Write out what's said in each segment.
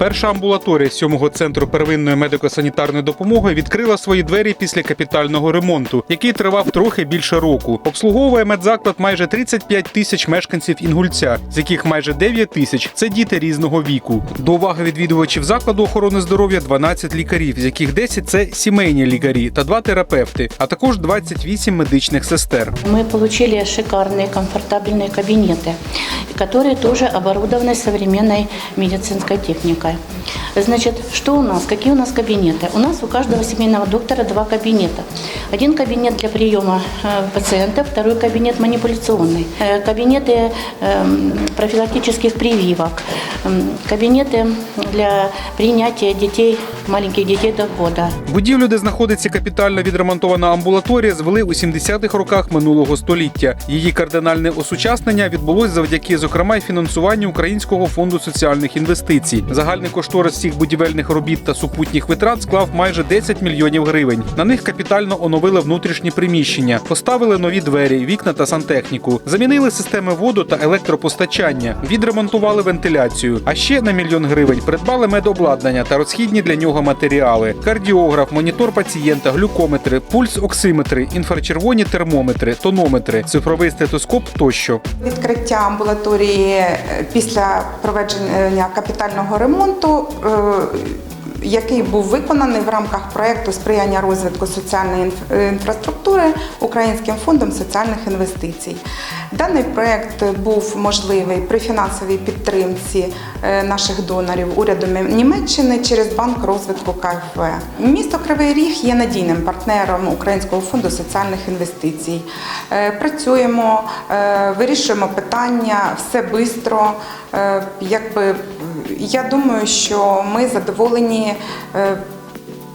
Перша амбулаторія сьомого центру первинної медико-санітарної допомоги відкрила свої двері після капітального ремонту, який тривав трохи більше року. Обслуговує медзаклад майже 35 тисяч мешканців Інгульця, з яких майже 9 тисяч це діти різного віку. До уваги відвідувачів закладу охорони здоров'я 12 лікарів, з яких 10 – це сімейні лікарі та два терапевти, а також 28 медичних сестер. Мы получили шикарные, комфортабельные кабинеты, которые тоже оборудованы современной медицинской 嗯 Значит, что у нас? Какие у нас кабинеты? У нас у каждого семейного доктора два кабинета. Один кабинет для приема э, пациентов, второй кабинет манипуляционный. Э, Кабинеты эм, профилактических прививок, эм, кабинеты для принятия детей, маленьких детей до года. Будівлю, де знаходиться капітально відремонтована амбулаторія, звели у 70-х роках минулого століття. Її кардинальне осучаснення відбулось завдяки, зокрема, й фінансуванню Українського фонду соціальних інвестицій. Загальний кошторис всіх будівельних робіт та супутніх витрат склав майже 10 мільйонів гривень. На них капітально оновили внутрішні приміщення, поставили нові двері, вікна та сантехніку, замінили системи воду та електропостачання, відремонтували вентиляцію. А ще на мільйон гривень придбали медобладнання та розхідні для нього матеріали: кардіограф, монітор пацієнта, глюкометри, пульс оксиметри, інфрачервоні термометри, тонометри, цифровий стетоскоп тощо. Відкриття амбулаторії е, після проведення капітального ремонту, який був виконаний в рамках проєкту сприяння розвитку соціальної е, інфраструктури Українським фондом соціальних інвестицій. Даний проєкт був можливий при фінансовій підтримці е, наших донорів уряду Німеччини через банк розвитку КФВ. Місто Кривий Ріг є надійним партнером Українського фонду соціальних інвестицій. Е, Працюємо, е, вирішуємо питання все швидко. Якби я думаю, що ми задоволені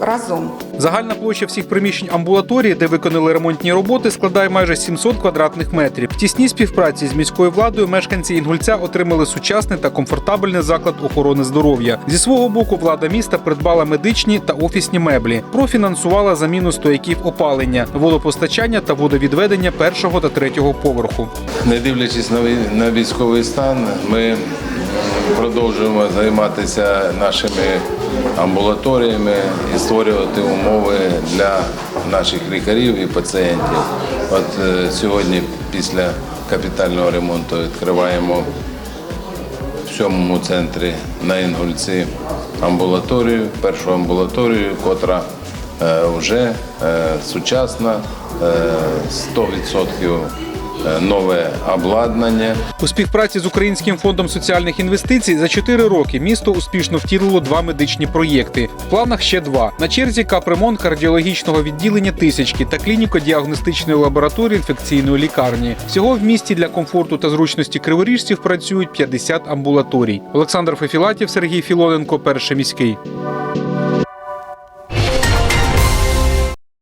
разом. Загальна площа всіх приміщень амбулаторії, де виконали ремонтні роботи, складає майже 700 квадратних метрів. В тісній співпраці з міською владою мешканці Інгульця отримали сучасний та комфортабельний заклад охорони здоров'я. Зі свого боку, влада міста придбала медичні та офісні меблі, профінансувала заміну стояків опалення, водопостачання та водовідведення першого та третього поверху. Не дивлячись на вій- військовий стан, ми продовжуємо займатися нашими амбулаторіями і створювати умови для наших лікарів і пацієнтів. От е, сьогодні, після капітального ремонту, відкриваємо в сьомому центрі на Інгульці амбулаторію, першу амбулаторію, котра е, вже е, сучасна, е, 100% нове обладнання. У співпраці з Українським фондом соціальних інвестицій за 4 роки місто успішно втілило два медичні проєкти. В планах ще два. На черзі капремонт кардіологічного відділення тисячки та клініко-діагностичної лабораторії інфекційної лікарні. Всього в місті для комфорту та зручності криворіжців працюють 50 амбулаторій. Олександр Фефілатів, Сергій Філоненко, перший міський.